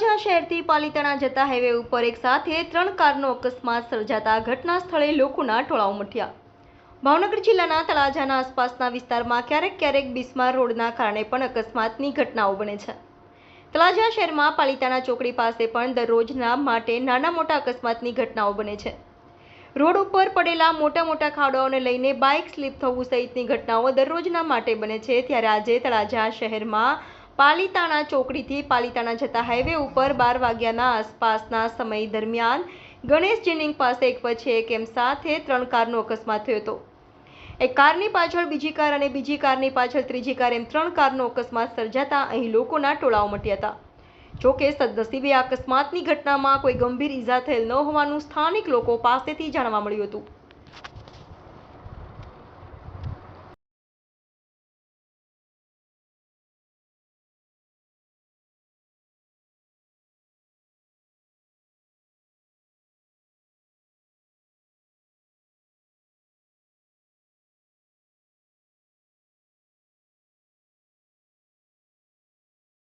શહેરથી પાલીતાણા જતા હાઈવે ઉપર એક સાથે ત્રણ કારનો અકસ્માત સર્જાતા ઘટના સ્થળે લોકોના ટોળા મઠ્યા ભાવનગર જિલ્લાના તળાજાના આસપાસના વિસ્તારમાં ક્યારેક ક્યારેક બિસ્માર રોડના કારણે પણ અકસ્માતની ઘટનાઓ બને છે. તળાજા શહેરમાં પાલીતાણા ચોકડી પાસે પણ દરરોજના માટે નાના મોટા અકસ્માતની ઘટનાઓ બને છે. રોડ ઉપર પડેલા મોટા મોટા ખાડાઓને લઈને બાઇક સ્લીપ થવું સહિતની ઘટનાઓ દરરોજના માટે બને છે. ત્યારે આજે તળાજા શહેરમાં પાલીતાણા ચોકડીથી પાલિતાણા જતા હાઈવે ઉપર બાર વાગ્યાના આસપાસના સમય દરમિયાન ગણેશ જીનિંગ પાસે એક પછી એક એમ સાથે ત્રણ કારનો અકસ્માત થયો હતો. એક કારની પાછળ બીજી કાર અને બીજી કારની પાછળ ત્રીજી કાર એમ ત્રણ કારનો અકસ્માત સર્જાતા અહીં લોકોના ટોળાઓ મટ્યા હતા. જોકે સદનસીબે આ અકસ્માતની ઘટનામાં કોઈ ગંભીર ઈજા થયેલ ન હોવાનું સ્થાનિક લોકો પાસેથી જાણવા મળ્યું હતું.